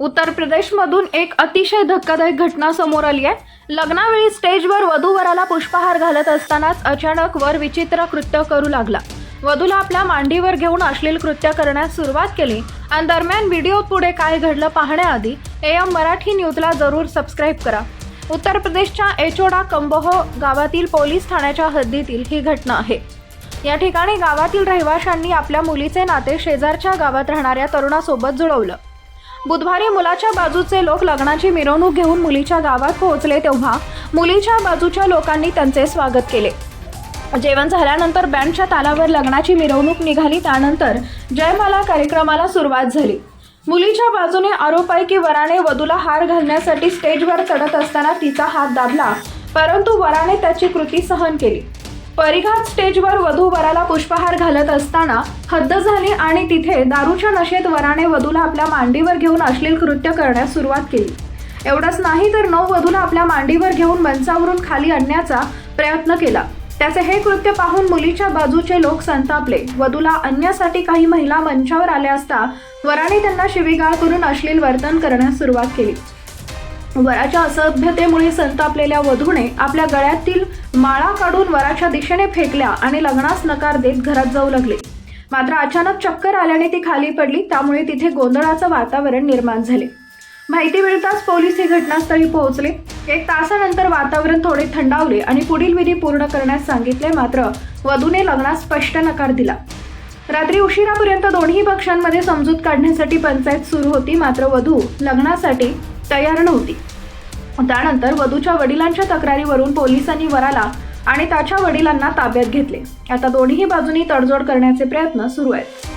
उत्तर प्रदेशमधून एक अतिशय धक्कादायक घटना समोर आली आहे. लग्नावेळी स्टेजवर वधूवराला पुष्पहार घालत असतानाच अचानक वर विचित्र कृत्य करू लागला. वधूला आपल्या मांडीवर घेऊन अश्लील कृत्य करण्यास सुरुवात केली. आणि दरम्यान व्हिडिओत पुढे काय घडलं पाहण्याआधी ए एम मराठी न्यूजला जरूर सबस्क्राईब करा. उत्तर प्रदेशच्या एचोडा कंबोह गावातील पोलीस ठाण्याच्या हद्दीतील ही घटना आहे. या ठिकाणी गावातील रहिवाशांनी आपल्या मुलीचे नाते शेजारच्या गावात राहणाऱ्या तरुणासोबत जुळवलं. बुधवारी मुलाच्या बाजूचे लोक लग्नाची मिरवणूक घेऊन मुलीच्या गावात पोहोचले तेव्हा मुलीच्या बाजूच्या लोकांनी त्यांचे स्वागत केले. जेवण झाल्यानंतर बँडच्या तालावर लग्नाची मिरवणूक निघाली त्यानंतर जयमाला कार्यक्रमाला सुरुवात झाली. मुलीच्या बाजूने आरोप आहे की वराने वधूला हार घालण्यासाठी स्टेजवर चढत असताना तिचा हात दाबला परंतु वराने त्याची कृती सहन केली. परिघात स्टेजवर वधू वराला पुष्पहार घालत असताना हद्द झाली आणि तिथे दारूच्या नशेत वराने वधूला आपल्या मांडीवर घेऊन अश्लील कृत्य करण्यास सुरुवात केली. एवढंच नाही तर नऊ वधूला आपल्या मांडीवर घेऊन मंचावरून खाली आणण्याचा प्रयत्न केला. त्याचे हे कृत्य पाहून मुलीच्या बाजूचे लोक संतापले. वधूला आणण्यासाठी काही महिला मंचावर आल्या असता वराने त्यांना शिवीगाळ करून अश्लील वर्तन करण्यास सुरुवात केली. वराच्या असभ्यतेमुळे संतापलेल्या वधूने आपल्या गळ्यातील माळा काढून वराच्या दिशेने फेकल्या आणि लग्नास नकार देत घरात जाऊ लागले. मात्र अचानक चक्कर आल्याने ती खाली पडली त्यामुळे तिथे गोंधळाचं वातावरण निर्माण झाले. माहिती मिळताच पोलीस हे घटनास्थळी पोहोचले. एक तासानंतर वातावरण थोडे थंडावले आणि पुढील विधी पूर्ण करण्यास सांगितले मात्र वधूने लग्नास स्पष्ट नकार दिला. रात्री उशिरापर्यंत दोन्ही पक्षांमध्ये समजूत काढण्यासाठी पंचायत सुरू होती मात्र वधू लग्नासाठी तयार नव्हती. त्यानंतर वधूच्या वडिलांच्या तक्रारीवरून पोलिसांनी वराला आणि त्याच्या वडिलांना ताब्यात घेतले. आता दोन्ही बाजूनी तडजोड करण्याचे प्रयत्न सुरू आहेत.